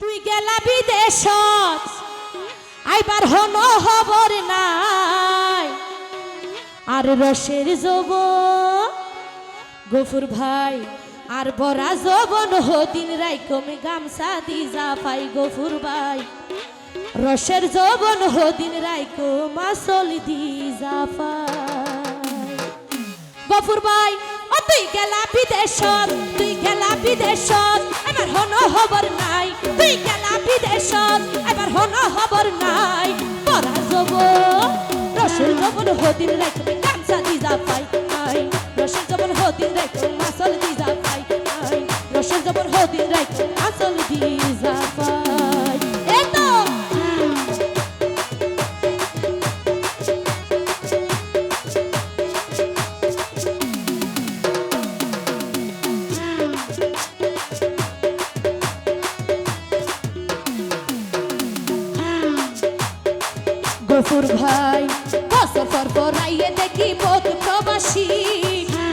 তুই গেলা বিদেশত। আইবার হন হবর নাই। আর রসের যব গফুর ভাই, আর বরা যবন হদিন রাই কমে গামছা দি যা পাই গফুর ভাই। রসের যবন হদিন রাই মাসল দি যা পাই। গফুর ভাই ও তুই গেলা বিদেশত, তুই গেলা বিদেশত এবার হন হবর তুই গেলা বিদেশ এবার হন হবর নাই। পরা যাব রসুল জবন হদিন রাখবে গামছা দিজা পাই। গফুর ভাই। বছর পর দেখি বোধ প্রবাসী।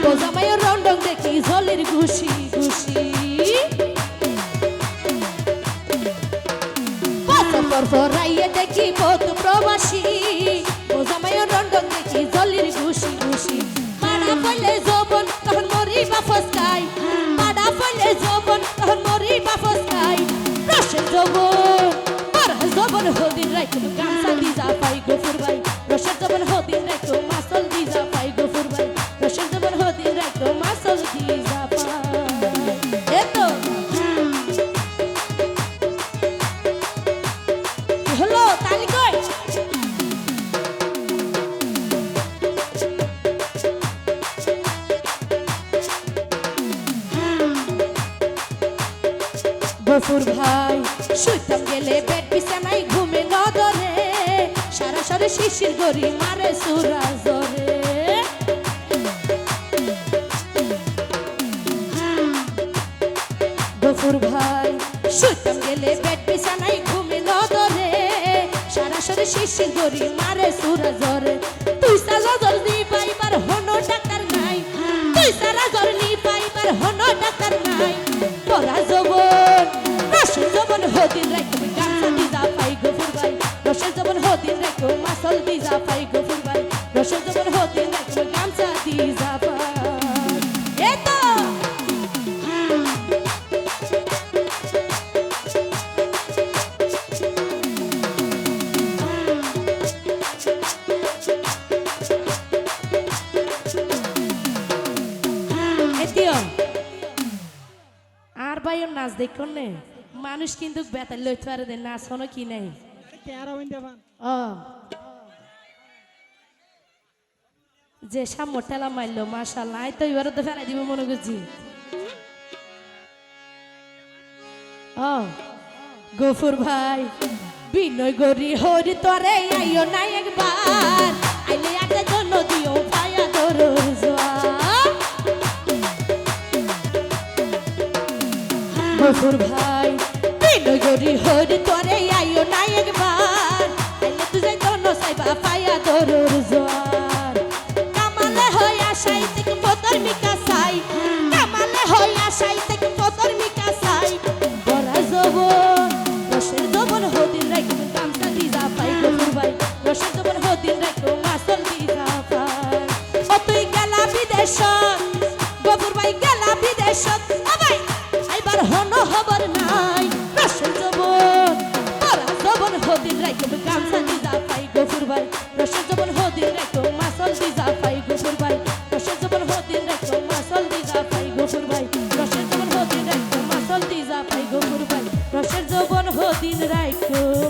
বোঝামায় রন্ডং দেখি জলের ঘুষি ঘুষি। বছর দেখি বোধ প্রবাসী। বোঝামায় রন্ডং দেখি জলের ঘুষি ঘুষি। মারা পড়লে যৌবন, তখন মরি বা ফসকাই মারা পড়লে যৌবন, তখন মরি বা ফসকাই রসের যৌবন পরা যৌবন হদিন রাখো গামছা গফুর ভাই শুইতাম গেলে বেড বিছানায় ঘুমে নদরে সারা সারে শিশির গরি মারে সুরা জরে গফুর ভাই। শুইতাম গেলে বেড বিছানায় ঘুমে নদরে সারা সারে শিশির মারে সুরা জরে। তুই সারা জলদি পাইবার হনো ডাক্তার নাই। তুই সারা জলদি পাইবার হনো ডাক্তার নাই। পরা জবন রসের জবন হদিন রাখো গামছা দি যা পাই গফুর ভাই রসের জবন হদিন রাখো মাসল দি যা পাই গফুর ভাই রসের জবন হদিন রাখো গামছা দি যা পাই। ভাইয়ের নাচ দেখুন নে। মানুষ কিন্তু বেতাল লইতে পারে নাচ হনো কি নাই। ও। যে সামর ঠেলা মারলো মাশাল্লাহ আই তো এবারে তো ফেলাই দিব মনে করছি। ও। গফুর ভাই বিনয় গরি হরি তরে আইও না একবার। গফুর ভাই। বিনয় গরি হরি, তরে আইও না একবার। আইলে তু যাই তো নসাইবা পায়া দরর জোয়ার কামালে হয় আশাই গফুর